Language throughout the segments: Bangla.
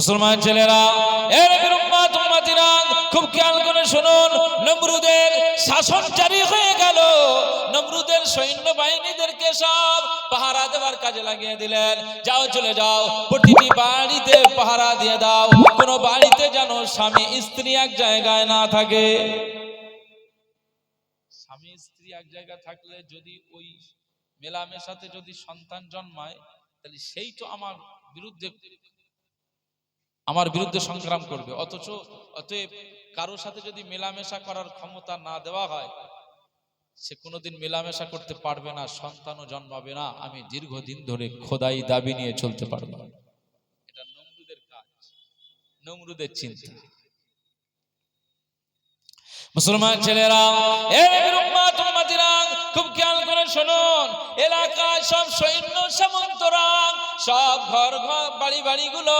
মুসলমান ছেলেরা, এর খুব খেয়াল করে শুনুন, নমরুদের শাসন জারি হয়ে গেল। নমরুদের সৈন্য বাহিনীদেরকে সব পাহারা দেওয়ার কাজে লাগিয়ে দিলেন। যাও, চলে যাও, প্রতিটি বাড়িতে পাহারা দিয়ে দাও। কোনো বাড়িতে যেন স্বামী, স্ত্রী এক জায়গায় না থাকে। স্বামী, স্ত্রী এক জায়গায় থাকলে যদি ওই মেলামেশাতে যদি সন্তান জন্মায়, তাহলে সেই তো আমার বিরুদ্ধে আমার বিরুদ্ধে সংগ্রাম করবে। অথচ অতএব কারোর সাথে যদি মেলামেশা করার ক্ষমতা না দেওয়া হয়, সে কোনোদিন মেলামেশা করতে পারবে না, সন্তানও জন্মাবে না। আমি দীর্ঘদিন ধরে খোদাই দাবি নিয়ে চলতে পারব এটা নমরুদের কাজ, নমরুদের চিন্তা। মুসলমান ছেলেরা খুব খেয়াল করে শুনুন, এলাকায় সব সৈন্য সামন্তরা সব ঘর ঘর, বাড়ি বাড়িগুলো,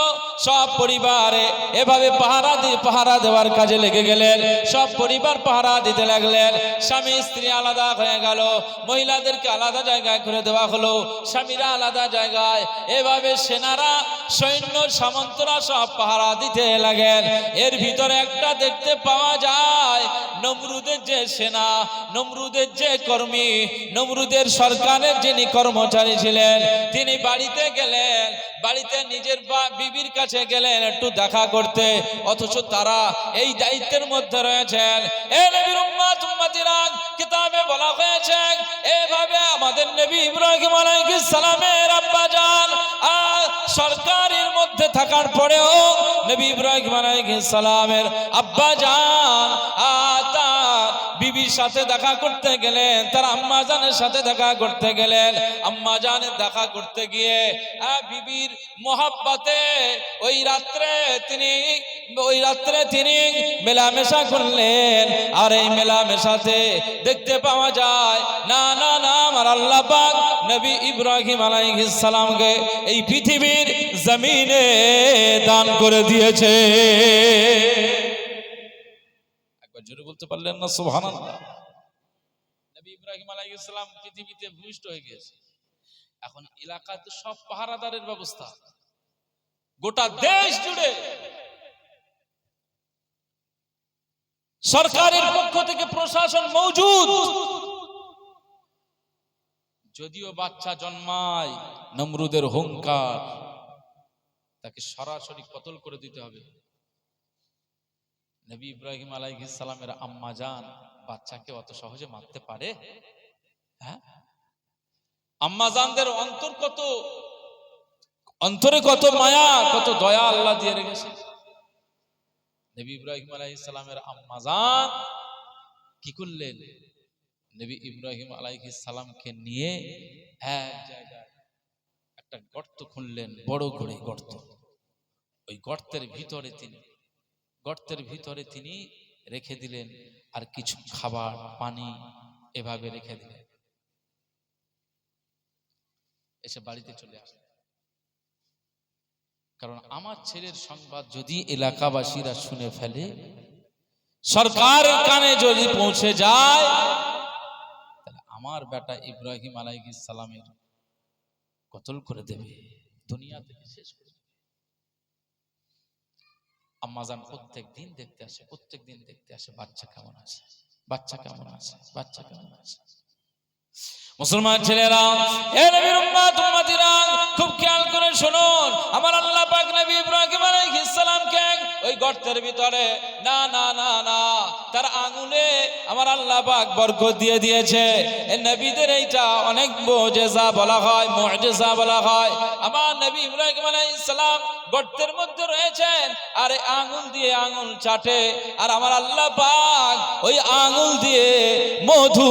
সব পরিবারে এভাবে পাহারা দিয়ে পাহারা দেওয়ার কাজে লেগে গেলেন, সব পরিবার পাহারা দিতে লাগলেন। স্বামী, স্ত্রী আলাদা হয়ে গেল, মহিলাদেরকে আলাদা জায়গায় করে দেওয়া হলো, স্বামীরা আলাদা জায়গায়। এভাবে সেনারা, সৈন্য, সামন্তরা সব পাহারা দিতে লাগেন। এর ভিতরে একটা দেখতে পাওয়া যায়, নমরুদের যে সেনা, নমরুদের যে কর্মী নমরুদের সরকারের যিনি কর্মচারী ছিলেন, তিনি বাড়িতে গেলেন, বাড়িতে নিজের বা বিবির কাছে গেলেন একটু দেখা করতে, অথচ তারা এই দায়িত্বের মধ্যে রয়েছেন। কিতাবে বলা হয়েছে, এভাবে আমাদের নবী ইব্রাহিম সালামের আব্বা আর সরকারের মধ্যে থাকার পরেও নবী ইব্রাহিম আলাইহিস সালামের আব্বা জান আর বিবির সাথে দেখা করতে গেলেন, তার আম্মা জানের সাথে দেখা করতে গেলেন। আম্মা জানের দেখা করতে গিয়ে বিবির মোহাব্বতে ওই রাত্রে তিনি, ওই রাত্রে তিনি মেলামেশা করলেন। আর এই মেলামেশাতে দেখতে পাওয়া যায়, না না না, আমার আল্লাহ পাক নবী ইব্রাহিম সালামকে এই পৃথিবীর জমিনে দান করে দিয়েছে। জোরে বলতে পারলেন না, সুবহানাল্লাহ। নবী ইব্রাহিম পৃথিবীতে হয়ে গিয়েছে। এখন এলাকাতে সব পাহারাদারের ব্যবস্থা। গোটা দেশ জুড়ে সরকারের পক্ষ থেকে প্রশাসন মৌজুদ। যদিও বাচ্চা জন্মায়, নমরুদের হুঙ্কার তাকে সরাসরি কতল করে দিতে হবে। নবী ইব্রাহিম আলাইহিস সালামের আম্মা জান বাচ্চাকে অত সহজে মারতে পারে? হ্যাঁ? আম্মা জানদের অন্তর কত, অন্তরে কত মায়া, কত দয়া আল্লাহ দিয়ে রেখেছে। নবী ইব্রাহিম আলাইহিস সালামের আম্মা জান কি করলেন? নবী ইব্রাহিম আলাইহিস সালামকে নিয়ে এক জায়গায় একটা গর্ত খুনলেন বড় করে গর্ত। ওই গর্তের ভিতরে তিনি গর্তের ভিতরে তিনি রেখে দিলেন আর কিছু খাবার, পানি এভাবে রেখে দিলেন। এসে বাড়িতে চলে আসলেন। কারণ আমার ছেলের সংবাদ যদি এলাকাবাসীরা শুনে ফেলে, সরকার কানে যদি পৌঁছে যায়, তাহলে আমার বেটা ইব্রাহিম আলাইহিস সালামের কতল করে দেবে, দুনিয়া থেকে শেষ করে আম্মাজান প্রত্যেক দিন দেখতে আসে, প্রত্যেক দিন দেখতে আসে, বাচ্চা কেমন আছে? বাচ্চা কেমন আছে? বাচ্চা কেমন আছে? মুসলমান ছেলেরা খুব খেয়াল করে শুনুন আমার আল্লাহ নবী গর্তের মধ্যে রয়েছেন, আর আঙুল দিয়ে আঙুল চাটে, আর আমার আল্লাহ পাক ওই আঙুল দিয়ে মধু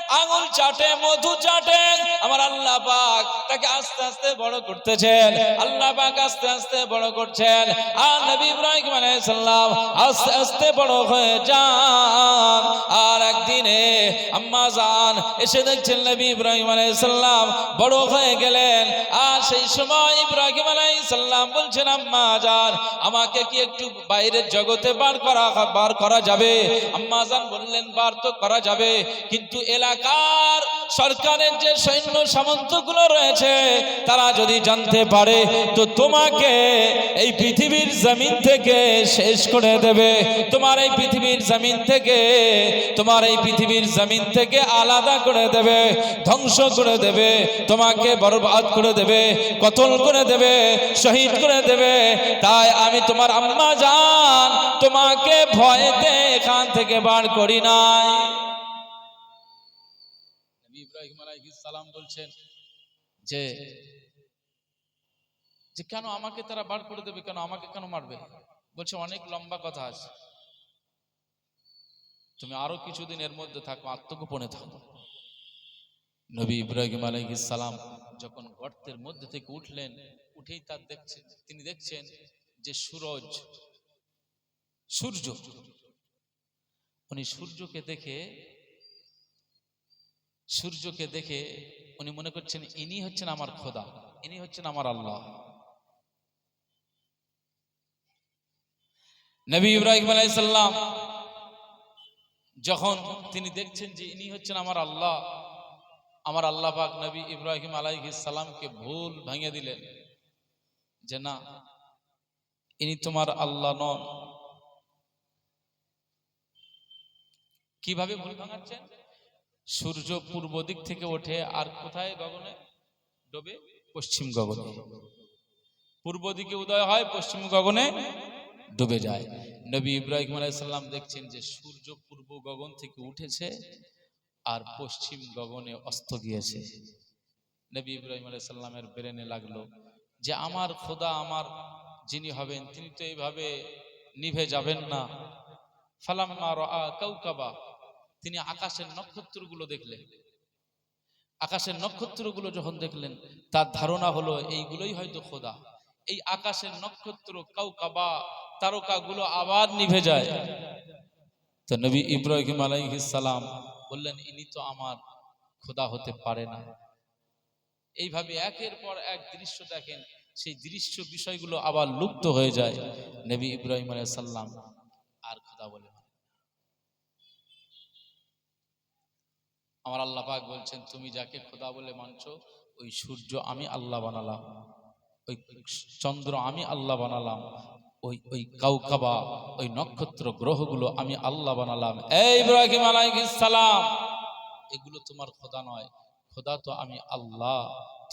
আঙুল চাটে, মধু চাটে। আমার আল্লাহ পাক তাকে আস্তে আস্তে বড় করতেছেন। আল্লাহ পাক আস্তে আস্তে বড় করছেন। আর নবী ইব্রাহিম আলাইহিস সালাম আস্তে আস্তে বড় হয়ে যান। আর একদিনে আম্মা জান এসে দেখছেন নবী ইব্রাহিম আলাইসাল্লাম বড় হয়ে গেলেন। আর সেই সময় ইব্রাহিম আলাইসাল্লাম বলছেন, আম্মা জান, আমাকে কি একটু বাইরের জগতে বার করা বার করা যাবে? আম্মা জান বললেন, বার তো করা যাবে। কিন্তু এলাকার সরকারের যে সৈন্য সামন্তগুলো রয়েছে, তারা যদি জানতে পারে, তো তোমাকে এই পৃথিবীর জমিন থেকে শেষ করে দেবে। তোমার এই পৃথিবীর জমিন থেকে, তোমার এই পৃথিবীর জমিন থেকে আলাদা করে দেবে, ধ্বংস করে দেবে, তোমাকে বরবাদ করে দেবে, কতল করে দেবে, শহীদ করে দেবে। তাই আমি তোমার আম্মা জান, তোমাকে ভয়েতে এখান থেকে বার করি নাই। সালাম বলছেন যে যে কেন আমাকে তারা বার করে দেবে? কেন আমাকে কেন মারবে? বলছে, অনেক লম্বা কথা আছে। তুমি আরও কিছুদিন এর মধ্যে থাকো, আত্মগোপনে থাকো। নবী ইব্রাহিম আলাইহিস সালাম যখন গর্তের মধ্যে থেকে উঠলেন, উঠেই তার দেখছেন, তিনি দেখছেন যে সূরজ, সূর্য, উনি সূর্যকে দেখে সূর্যকে দেখে উনি মনে করছেন, ইনি হচ্ছেন আমার খোদা, ইনি হচ্ছেন আমার আল্লাহ। নবী ইব্রাহিম আলাইসাল্লাম যখন তিনি দেখছেন যে ইনি হচ্ছেন আমার আল্লাহ আমার আল্লাহ পাক নবী ইব্রাহিম সালামকে ভুল ভাঙিয়ে দিলেন যে, না, ইনি তোমার আল্লাহ নন। কীভাবে ভুল ভাঙাচ্ছেন? সূর্য পূর্ব দিক থেকে ওঠে আর কোথায় গগনে? ডোবে পশ্চিম গগনে। পূর্ব দিকে উদয় হয়, পশ্চিম গগনে ডুবে যায়। নবী ইব্রাহিম আলাইসাল্লাম দেখছেন যে সূর্য পূর্ব গগন থেকে উঠেছে আর পশ্চিম গগনে অস্ত গিয়েছে। নবী ইব্রাহিম আলাইসাল্লামের ব্রেনে লাগল যে, আমার খোদা আমার, যিনি হবেন, তিনি তো এইভাবে নিভে যাবেন না। ফালাম্মা রাআ কাউকাবা তিনি আকাশের নক্ষত্রগুলো দেখলেন। আকাশের নক্ষত্রগুলো যখন দেখলেন, তার ধারণা হলো এইগুলোই হয়তো খোদা। এই আকাশের নক্ষত্র কাউকাবা তারকাগুলো আবার নিভে যায়। তো নবী ইব্রাহিম সালাম বললেন, ইনি তো আমার খোদা হতে পারে না। এইভাবে একের পর এক দৃশ্য দেখেন, সেই দৃশ্য বিষয়গুলো আবার লুপ্ত হয়ে যায়। নবী ইব্রাহিম আলাইহিস সালাম আর খোদা বলে আমার আল্লাহ পাক বলছেন, তুমি যাকে খোদা বলে মানছো, ওই সূর্য আমি আল্লাহ বানালাম, ওই চন্দ্র আমি আল্লাহ বানালাম, ওই ওই কাউকাবা, ওই নক্ষত্র গ্রহগুলো আমি আল্লাহ বানালাম। এই ইব্রাহিম সালাম, এগুলো তোমার খোদা নয়, খোদা তো আমি আল্লাহ,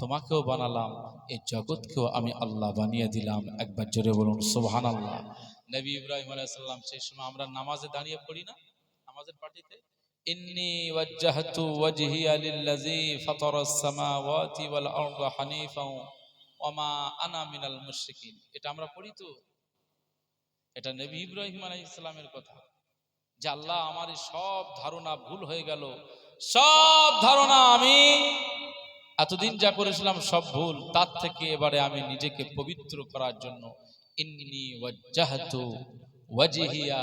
তোমাকেও বানালাম এই জগৎকেও আমি আল্লাহ বানিয়ে দিলাম। একবার জোরে বলুন সুবহান আল্লাহ নবী ইব্রাহিম আলাইহিস সালাম, সেই সময় আমরা নামাজে দাঁড়িয়ে পড়ি না, নামাজের পার্টিতে? ওয়াজ্জাহতু ওয়াজহিয়া লিল্লাযী ফাতারাস সামাওয়াতি ওয়াল আরদা হানিফাও ওয়ামা আনা মিনাল মুশরিকিন। এটা আমরা পড়ি তো? এটা নবী ইব্রাহিম আলাইহিস সালামের কথা। যে আল্লাহ আমার সব ধারণা ভুল হয়ে গেল। সব ধারণা আমি এতদিন যা করেছিলাম সব ভুল, তার থেকে এবারে আমি নিজেকে পবিত্র করার জন্য ইন্নি ওয়াজ্জাহতু ওয়াজহিয়া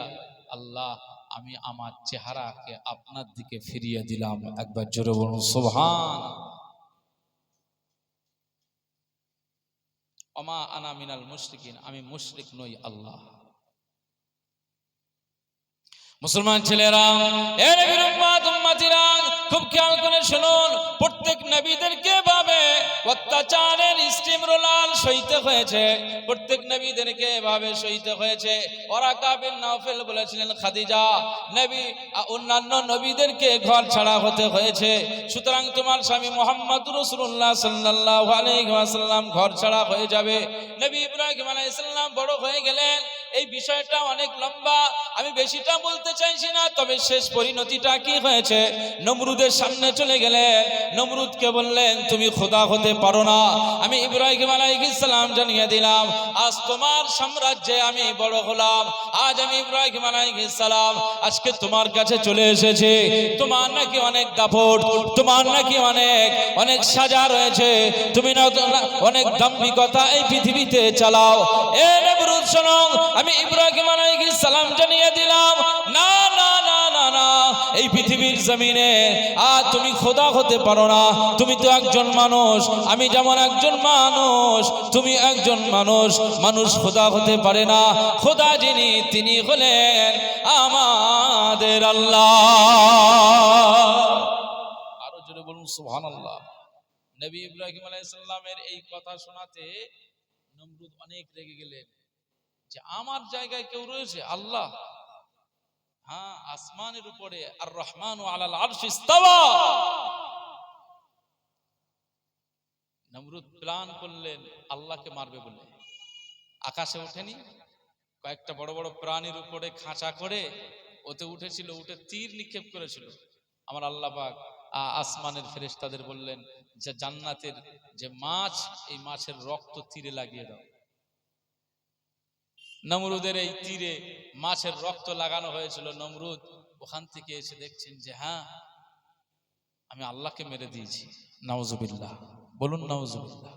আল্লাহ আমি আমার চেহারাকে আপনার দিকে ফিরিয়ে দিলাম। একবার জোরে বলুন সোভান অমা আনা মিনাল মুশরিকিন, আমি মুশরিক নই আল্লাহ। মুসলমান ছেলেরা খুব খেয়াল করে শুনুন। অত্যাচারের স্টিম রোলাল সইতে হয়েছে। প্রত্যেক নবীদেরকে এভাবে সইতে হয়েছে। ওরা কাবিন নাফেল বলেছিলেন, খাদিজা, নবী অন্যান্য নবীদেরকে ঘর ছাড়া হতে হয়েছে। সুতরাং তোমার স্বামী মোহাম্মদ রসুল্লাহ সাল্লাল্লাহু আলাইহি ওয়াসাল্লাম ঘর ছাড়া হয়ে যাবে। নবী ইব্রাহিম আলাইহিস সালাম বড় হয়ে গেলেন। এই বিষয়টা অনেক লম্বা, আমি বেশিটা বলতে চাইছি না, তবে শেষ পরিণতিটা কি হয়েছে? নমরুদের সামনে চলে গেলেন। নমরুদকে বললেন, তুমি খোদা হতে পারো না। আমি ইব্রাহিম আলাইহিস সালাম জানিয়ে দিলাম, আজ তোমার সাম্রাজ্যে আমি বড় হলাম। আজ আমি ইব্রাহিম আলাইহিস সালাম আজকে তোমার কাছে চলে এসেছে। তোমার নাকি অনেক দাপট, তোমার নাকি অনেক অনেক সাজা রয়েছে। তুমি না অনেক দাম্ভিকতা এই পৃথিবীতে চালাও। এ নবরুদ শোনো আমি ইব্রাহিম আলাইহিস সালাম জানিয়ে দিলাম, না না না না না, এই পৃথিবীর জমিনে আর তুমি খোদা হতে পারো না। তুমি তো একজন মানুষ, আমি যেমন একজন মানুষ, তুমি একজন মানুষ মানুষ খোদা হতে পারে না। খোদা যিনি, তিনি হলেন আমাদের আল্লাহ। আরও জোরে বলুন সুহান আল্লাহ নবী ইব্রাহিম আলাইসাল্লামের এই কথা শোনাতে নমরুদ অনেক রেগে গেলেন। যে আমার জায়গায় কেউ রয়েছে? আল্লাহ। হ্যাঁ আসমানের উপরে আর রহমান ও আলাল ইস্তাওয়া। নমরুদ প্ল্যান করলেন, আল্লাহকে মারবে বলে। আকাশে ওঠেনি। কয়েকটা বড় বড় প্রাণীর উপরে খাঁচা করে ওতে উঠেছিল, উঠে তীর নিক্ষেপ করেছিল। আমার আল্লাহ পাক আসমানের ফেরেশতাদের বললেন, যে জান্নাতের যে মাছ, এই মাছের রক্ত তীরে লাগিয়ে দাও। নমরুদের এই তীরে মাছের রক্ত লাগানো হয়েছিল। নমরুদ ওখান থেকে এসে দেখছেন যে হ্যাঁ আমি আল্লাহকে মেরে দিয়েছি। নাউজুবিল্লাহ। বলুন, নাউজুবিল্লাহ।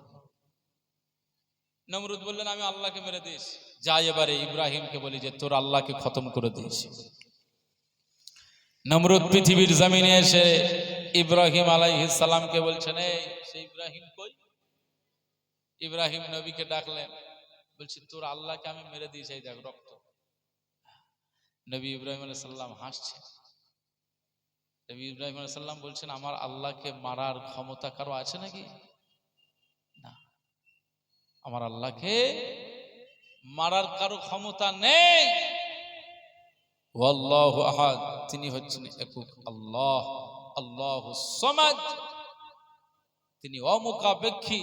নমরুদ বললেন, আমি আল্লাহকে মেরে দিয়েছি। যাই এবারে ইব্রাহিমকে বলি যে, তোর আল্লাহকে খতম করে দিয়েছি। নমরুদ পৃথিবীর জমিনে এসে ইব্রাহিম আলাইহিস সালামকে বলছেন, এই সে ইব্রাহিম কই? ইব্রাহিম নবীকে ডাকলেন বলছি, তোর আল্লাহকে আমি মেরে দিয়েছি, এই দেখ রক্ত। নবী ইব্রাহিম আলাইহিস সালাম হাসছেন নবী ইব্রাহিম আলাইহিস সালাম বলছেন, আমার আল্লাহকে মারার ক্ষমতা কারও আছে নাকি? না। আমার আল্লাহকে মারার কারও ক্ষমতা নেই। আহাদ। তিনি হচ্ছেন একক আল্লাহ আল্লাহ সমাজ তিনি অমুখাপেক্ষী।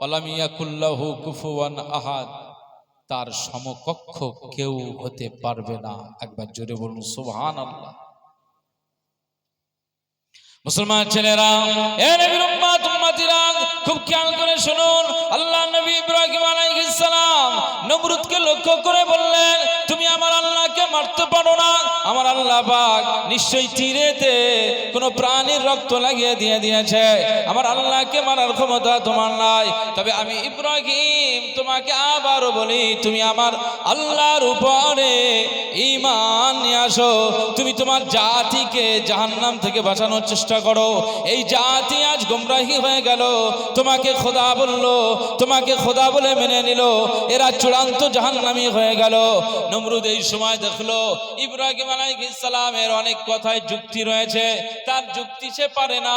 ওয়ালামিয়াকুল্লাহু কুফুয়ান আহাদ। তার সমকক্ষ কেউ হতে পারবে না। একবার জোরে বলুন সুবহান আল্লাহ মুসলমান ছেলেরা খুব খেয়াল করে শুনুন। আল্লাহ নবী ইব্রাহিম আলাইহিস সালাম নমরুদকে লক্ষ্য করে বললেন, তুমি আমার আল্লাহকে মারতে পারো না। আমার আল্লাহ পাক নিশ্চয়ই তীরেতে কোনো প্রাণীর রক্ত লাগিয়ে দিয়ে দিয়েছে। আমার আল্লাহকে মারার ক্ষমতা তোমার নাই। তবে আমি ইব্রাহিম তোমাকে আবারও বলি, তুমি আমার আল্লাহর উপরে ইমান নিয়ে আসো। তুমি তোমার জাতিকে জাহান্নাম থেকে বাঁচানোর চেষ্টা করো। এই জাতি আজ গোমরাহি হয়ে গেল। তোমাকে খোদা বলল, তোমাকে খোদা বলে মেনে নিল। এরা চূড়ান্ত জাহান্নামি হয়ে গেল। নমরুদ এই সময় দেখল ইব্রাহিম আলাইসালামের সালামের অনেক কথায় যুক্তি রয়েছে, তার যুক্তি সে পারে না।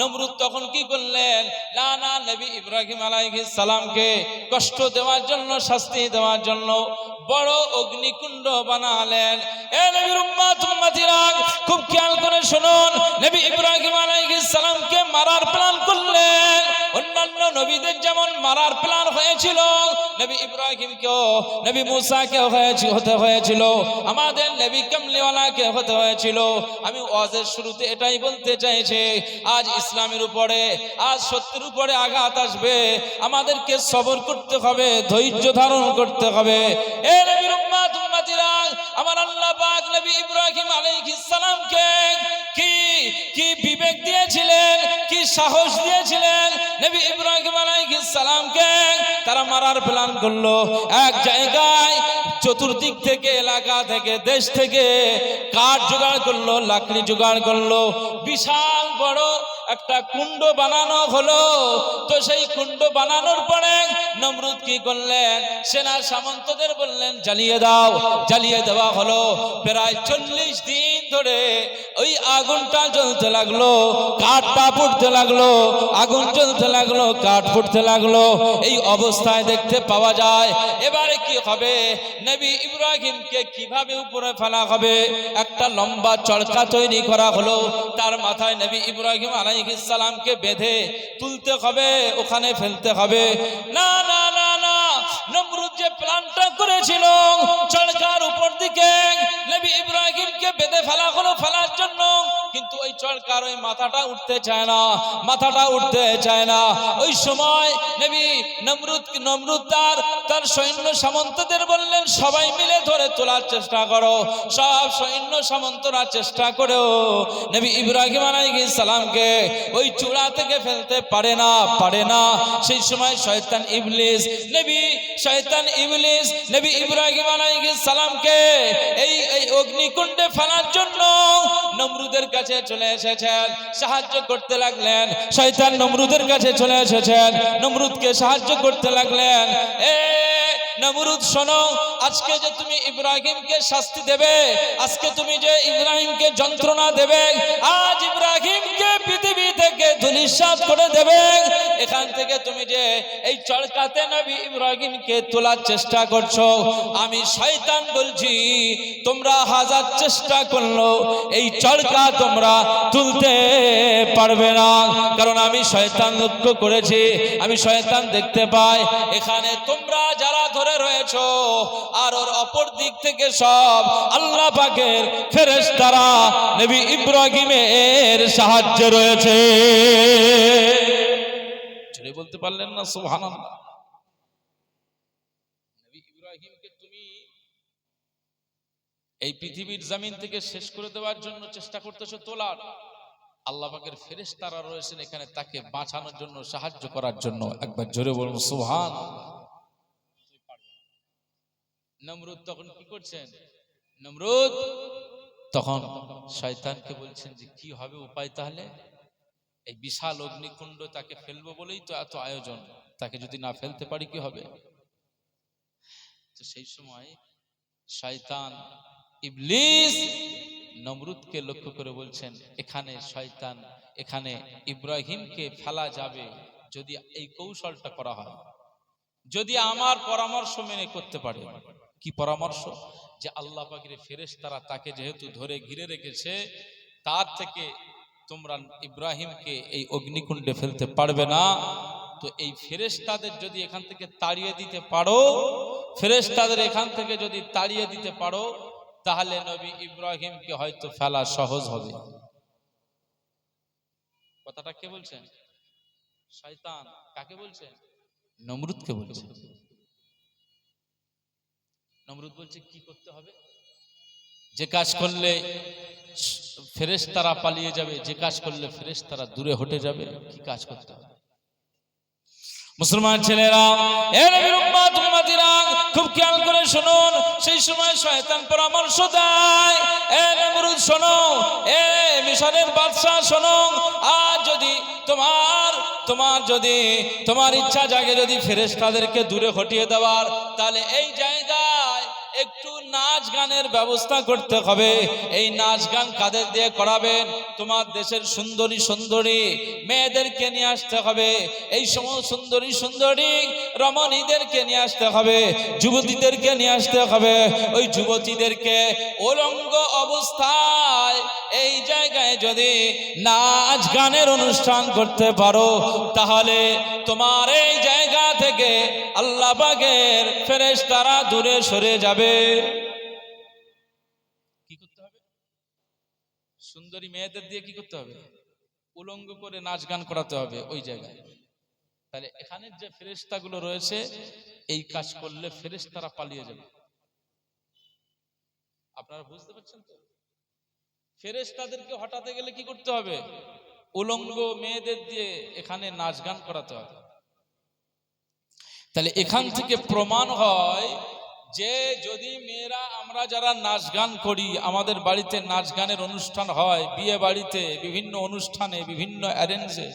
নমরুদ তখন কি করলেন? না না নবী ইব্রাহিম আলাইসালামকে সালামকে কষ্ট দেওয়ার জন্য, শাস্তি দেওয়ার জন্য বড় অগ্নিকুণ্ড বানালেন। এ নবীর উম্মাত, উম্মাতিরা, খুব খেয়াল করে শুনুন। নবী ইব্রাহিম আলাইহিস সালামকে মারার প্ল্যান করলেন। অন্যান্য নবীদের যেমন মারার প্ল্যান হয়েছিল, নবী ইব্রাহিমকেও, নবী মুসাকে হয়েছিল হতে হয়েছিল। আমাদের নবী কামলিওয়ালাকে হতে হয়েছিল। আমি ওয়াজের শুরুতে এটাই বলতে চাইছি, আজ ইসলামের উপরে, আজ সত্যের উপরে আঘাত আসবে। আমাদেরকে সবর করতে হবে, ধৈর্য ধারণ করতে হবে। এ তারা মারার প্ল্যান করল। এক জায়গায় চতুর্দিক থেকে, এলাকা থেকে, দেশ থেকে কাঠ জোগাড় করল, লাকড়ি জোগাড় করল। বিশাল বড় একটা কুণ্ড বানানো হলো। তো সেই কুণ্ড বানানোর পরে নমরুদ কি করলেন? সেনার সামন্তদের বললেন, জ্বালিয়ে দাও, জ্বালিয়ে দেওয়া হলো। প্রায় চল্লিশ দিন ধরে ওই আগুনটা জ্বলতে লাগল, কাঠটা ফুটতে লাগল, আগুন জ্বলতে লাগল, কাঠ ফুটতে লাগল। এই অবস্থায় দেখতে পাওয়া যায়, এবারে হবে? নবী ইব্রাহিমকে কীভাবে উপরে ফেলা হবে? একটা লম্বা চড়কা তৈরি করা হলো। তার মাথায় নবী ইব্রাহিম আলাইহিস সালামকে বেঁধে তুলতে হবে, ওখানে ফেলতে হবে। না না না না, নমরুদ যে প্ল্যানটা করেছিল চড়কার উপর দিকে নবী ইব্রাহিমকে বেঁধে ফেলা হলো ফেলার জন্য। কিন্তু ওই চরকার ওই মাথাটা উঠতে চায় না, মাথাটা উঠতে চায় না। ওই সময় নবী নমরুদ নমরুদ তার তার সৈন্য সামন্তদের বললেন, সবাই মিলে ধরে তোলার চেষ্টা করো, সব সৈন্য সামন্তরা চেষ্টা করেও নবী ইব্রাহিম আলাইহিস সালামকে ওই চূড়া থেকে ফেলতে পারে না পারে না। সেই সময় শয়তান ইবলিস, নবী শয়তান ইবলিস, নবী ইব্রাহিম আলাইহিস সালামকে এই এই অগ্নিকুণ্ডে ফেলার জন্য নমরুদের কাছে চলে এসেছেন, সাহায্য করতে লাগলেন, শয়তান নমরুদের কাছে চলে এসেছেন, নমরুদকে সাহায্য করতে লাগলেন। এ নমরুদ, শোনো, আজকে যে তুমি ইব্রাহিমকে শাস্তি দেবে, আজকে তুমি যে ইব্রাহিমকে যন্ত্রণা দেবে, আজ ইব্রাহিমকে থেকে ধুলিসাৎ করে দেবে এখান থেকে তুমি যে এই চড়কাতে নবী ইব্রাহিমকে তোলার চেষ্টা করছ, আমি শয়তান বলছি, তোমরা হাজার চেষ্টা করল এই চড়কা তোমরা তুলতে পারবে না। কারণ আমি শয়তান লক্ষ্য করেছি, আমি শয়তান দেখতে পাই। এখানে তোমরা যারা ধরে রয়েছো, আর ওর অপর দিক থেকে সব আল্লাহ পাকের ফেরেশতারা নবী ইব্রাহিমের সাহায্যে রয়েছে। জোরে বলতে পারলেন না এই পৃথিবীর থেকে শেষ করে দেওয়ার জন্য চেষ্টা করতেছো তোলার। পাকের ফেরেশতারা রয়েছেন এখানে, তাকে বাঁচানোর জন্য, সাহায্য করার জন্য। একবার জোরে বলুন সুবহান নমরুদ তখন কি করছেন? নমরুদ, তখন শয়তানকে বলছেন যে, কি হবে উপায় তাহলে? এই বিশাল অগ্নিকুণ্ড তাকে ফেলব বলেই তো এত আয়োজন। তাকে যদি না ফেলতে পারি কি হবে? তো সেই সময় শয়তান ইবলিস নমরুদকে লক্ষ্য করে বলছেন, এখানে শয়তান, এখানে ইব্রাহিমকে ফেলা যাবে যদি এই কৌশলটা করা হয়। যদি আমার পরামর্শ মেনে করতে পারে। কি পরামর্শ? যে আল্লাহ পাকের ফেরেশ তারা তাকে যেহেতু ধরে ঘিরে রেখেছে, তার থেকে তোমরা ইব্রাহিমকে এই অগ্নিকুণ্ডে ফেলতে পারবে না, তো এই ফেরেশতাদের যদি এখান থেকে তাড়িয়ে দিতে পারো, ফেরেশতাদের এখান থেকে যদি তাড়িয়ে দিতে পারো, তাহলে নবী ইব্রাহিমকে হয়তো ফেলা সহজ হবে। কথাটা কে বলছেন? শয়তান। কাকে বলছেন? নমরুদকে বলছে নমরুদ বলছে, কি করতে হবে? যে কাজ করলে ফেরেস তারা পালিয়ে যাবে, যে কাজ করলে ফেরেস তারা দূরে হটে যাবে, কি কাজ করতে হবে? মুসলমান ছেলেরা খুব খেয়াল করে শুনুন, সেই সময় শয়তান পরামর্শ দেয়, এ নমরুদ শোনো, এ মিশরের বাদশাহ শোনো, আর যদি তোমার তোমার যদি, তোমার ইচ্ছা জাগে যদি ফেরেস তাদেরকে দূরে হটিয়ে দেওয়ার, তাহলে এই জায়গায় একটু নাচ গানের ব্যবস্থা করতে হবে। এই নাচ গান কাদের দিয়ে করাবেন? তোমার দেশের সুন্দরী সুন্দরী মেয়েদেরকে নিয়ে আসতে হবে। এই সময় সুন্দরী সুন্দরী রমণীদেরকে নিয়ে আসতে হবে। যুবতীদেরকে নিয়ে আসতে হবে। ওই যুবতীদেরকে অলঙ্গ অবস্থায় এই জায়গায় যদি নাচ গানের অনুষ্ঠান করতে পারো, তাহলে তোমার এই জায়গা থেকে আল্লাহ বাগের ফেরেশ তারা দূরে সরে যাবে। কি করতে হবে? সুন্দরী মেয়েদের দিয়ে কি করতে হবে? উলঙ্গ করে নাচ গান করাতে হবে ওই জায়গায়। তাহলে এখানের যে ফেরেস্তাগুলো রয়েছে, এই কাজ করলে ফেরেশতারা পালিয়ে যাবে। আপনারা বুঝতে পারছেন তো? ফেরেশতাদেরকে হটাতে গেলে কি করতে হবে? উলঙ্গ মেয়েদের দিয়ে এখানে নাচ গান করাতে হবে। তাহলে এখান থেকে প্রমাণ হয় যে যদি মেয়েরা, আমরা যারা নাচ গান করি, আমাদের বাড়িতে নাচ গানের অনুষ্ঠান হয়, বিয়ে বাড়িতে, বিভিন্ন অনুষ্ঠানে, বিভিন্ন অ্যারেঞ্জে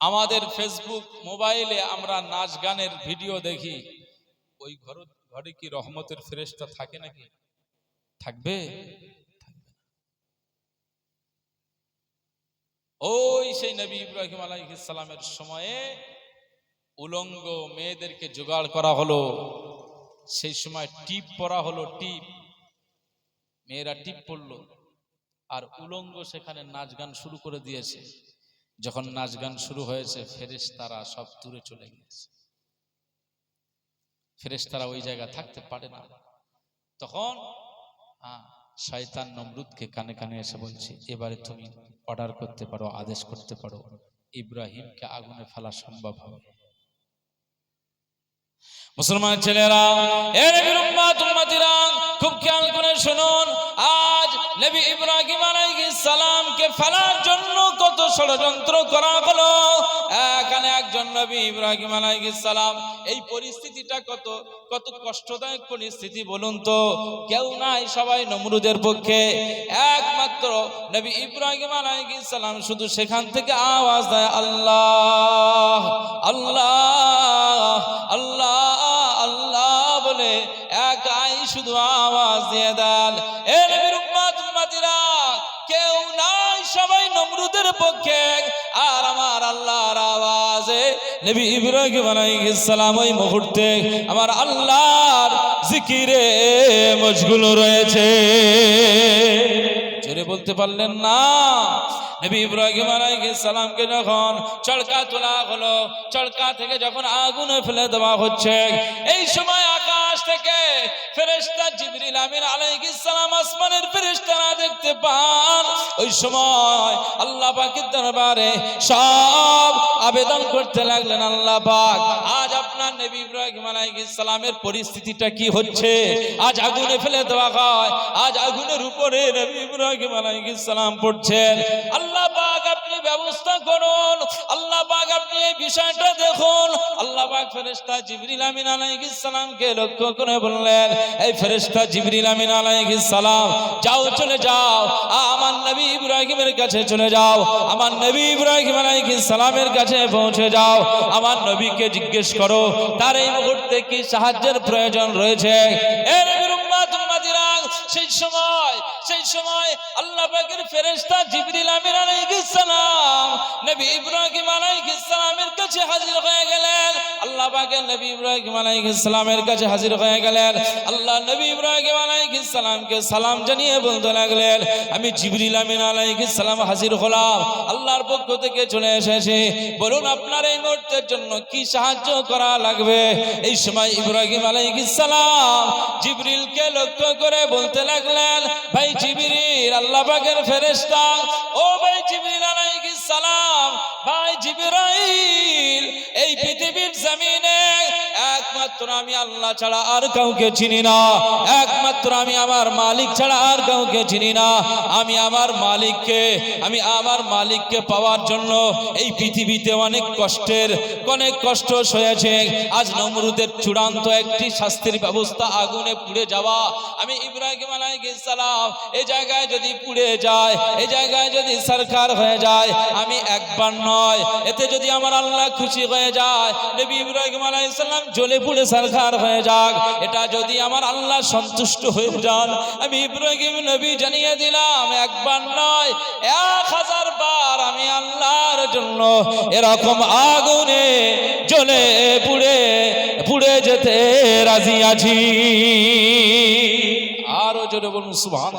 আমাদের ফেসবুক মোবাইলে আমরা নাচ গানের ভিডিও দেখি। ওই ঘর, ঘরে কি রহমতের ফেরেশতা থাকে নাকি? থাকবে? ওই সেই নবী ইব্রাহিম আলাইহিস সালামের সময়ে উলঙ্গ মেয়েদেরকে জোগাড় করা হলো। সেই সময় টিপ পরা হলো, টিপ। মেয়েরা টিপ পরলো আর উলঙ্গ সেখানে নাচ গান শুরু করে দিয়েছে। যখন নাচ গান শুরু হয়েছে ফেরেশ তারা সব দূরে চলে গিয়েছে। ফেরেশ তারা ওই জায়গা থাকতে পারে না। তখন শয়তান নমরুদকে কানে কানে এসে বলছে, এবারে তুমি অর্ডার করতে পারো, আদেশ করতে পারো। ইব্রাহিমকে আগুনে ফেলা সম্ভব হবে। মুসলমান ছেলেরা এর নবীর উম্মত উম্মতিরা খুব খেয়াল করে শুনুন আজ নবী ইব্রাহিম আলাইহিস সালামকে ফেলার জন্য কত ষড়যন্ত্র করা হলো? এখানে একজন নবী ইব্রাহিম আলাইহিস সালাম, এই পরিস্থিতিটা কত কত কষ্টদায়ক পরিস্থিতি বলুন তো? কেউ নাই সবাই নমরুদের পক্ষে। একমাত্র নবী ইব্রাহিম আলাইহিস সালাম শুধু সেখান থেকে আওয়াজ দেয়, আল্লাহ আল্লাহ আল্লাহ আল্লাহ বলে একাই শুধু আওয়াজ দিয়ে দেন। এ পক্ষে। আর আমার আল্লাহর আওয়াজে নবী ইব্রাহিম আলাইহিস সালাম ওই মুহূর্তে আমার আল্লাহর জিকিরে মশগুল রয়েছে। জোরে বলতে পারলেন না? নবী ইব্রাহিম আলাইহিস সালামকে যখন চড়কা তোলা হলো চড়কা থেকে যখন আগুনে ফেলে দেওয়া হচ্ছে, এই সময় আকাশ থেকে ফেরেশতা জিবরিল আমিন আলাইহিস সালাম আসমানের ফেরেশতারা দেখতে পান। ওই সময় আল্লাহ পাকের দরবারে সব আবেদন করতে লাগলেন আল্লাহ পাক। আজ নবী ইব্রাহিম সালামের পরিস্থিতিটা কি হচ্ছে? আজ আগুনে ফেলে দেওয়া হয়। আজ আগুনের উপরে নবী ইব্রাহিম সালাম পড়ছেন। আল্লাহ ব্যবস্থা করুন। আল্লাহ পাক আপনি এই বিষয়টা দেখুন। আল্লাহ পাক ফেরেশতা জিবরিল আমিন আলাইহিস সালামকে লক্ষ্য করে বললেন, এই ফেরেশতা জিবরিল আমিন আলাইহিস সালাম, যাও চলে যাও। আমার নবী ইব্রাহিমের কাছে চলে যাও। আমার নবী ইব্রাহিম আলাইহিস সালামের কাছে পৌঁছে যাও। আমার নবীকে জিজ্ঞেস করো, তার এই মুহূর্তে কি সাহায্যের প্রয়োজন রয়েছে? এ নবীর উম্মাত, উম্মাতিরা, সেই সময় সময় আল্লাহ পাকের ফেরেশতা জিবরিল আমির আলাইহিস সালাম, নবী ইব্রাহিম আলাইহিস সালামের কাছে হাজির হয়ে গেলেন। আল্লাহর পক্ষ থেকে চলে এসেছি। বলুন, আপনার এই মুহূর্তের জন্য কি সাহায্য করা লাগবে? এই সময় ইব্রাহিম আলাইহিস সালাম লক্ষ্য করে বলতে লাগলেন, ভাই জিবরিল আল্লাহ পাকের ও ভাই একমাত্র আমি আল্লাহ ছাড়া আর কাউকে চিনি না। একমাত্র আমি আমার মালিক ছাড়া আর কাউকে চিনি না। আমি আমার মালিককে, আমি আমার মালিককে পাওয়ার জন্য এই পৃথিবীতে অনেক কষ্টের, অনেক কষ্ট সয়েছে। আজ নমরুদের চূড়ান্ত একটি শাস্তির ব্যবস্থা আগুনে পুড়ে যাওয়া। আমি ইব্রাহিম আলাইহিস সালাম এই জায়গায় যদি পুড়ে যায় এই জায়গায় যদি সরকার হয়ে যায়, আমি একবার নয়, এতে যদি আমার আল্লাহ খুশি হয়ে যায়, নবী ইব্রাহিম আলাইহিস সালাম জ্বলে পুড়ে সরকার হয়ে যাক। এটা যদি আমার আল্লাহ সন্তুষ্ট হয়ে যান, আমি ইব্রাহিম নবী জানিয়ে দিলাম, একবার নয়, এক হাজার বার আমি আল্লাহর জন্য এরকম আগুনে জ্বলে পুড়ে পুড়ে যেতে রাজি আছি। আরও জোরে বলুন সুবহান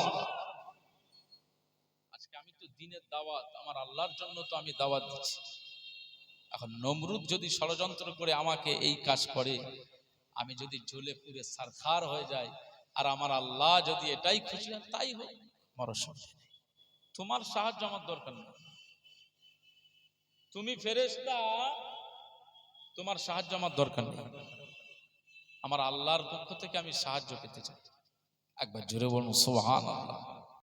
আজকে আমি তো দিনের দাওয়াত, আমার আল্লাহর জন্য তো আমি দাওয়াত দিচ্ছি। এখন নমরুদ যদি ষড়যন্ত্র করে আমাকে এই কাজ করে আমি যদি জ্বলে পুড়ে সারখার হয়ে যাই, আর আমার আল্লাহ যদি এটাই খুশি হয়, তাই হোক আমার তোমার সাহায্য আমার দরকার নেই। তুমি ফেরেশতা, তোমার সাহায্য আমার দরকার নেই। আমার আল্লাহর পক্ষ থেকে আমি সাহায্য পেতে চাই। একবার জোরে বলুন সুবহান আল্লাহ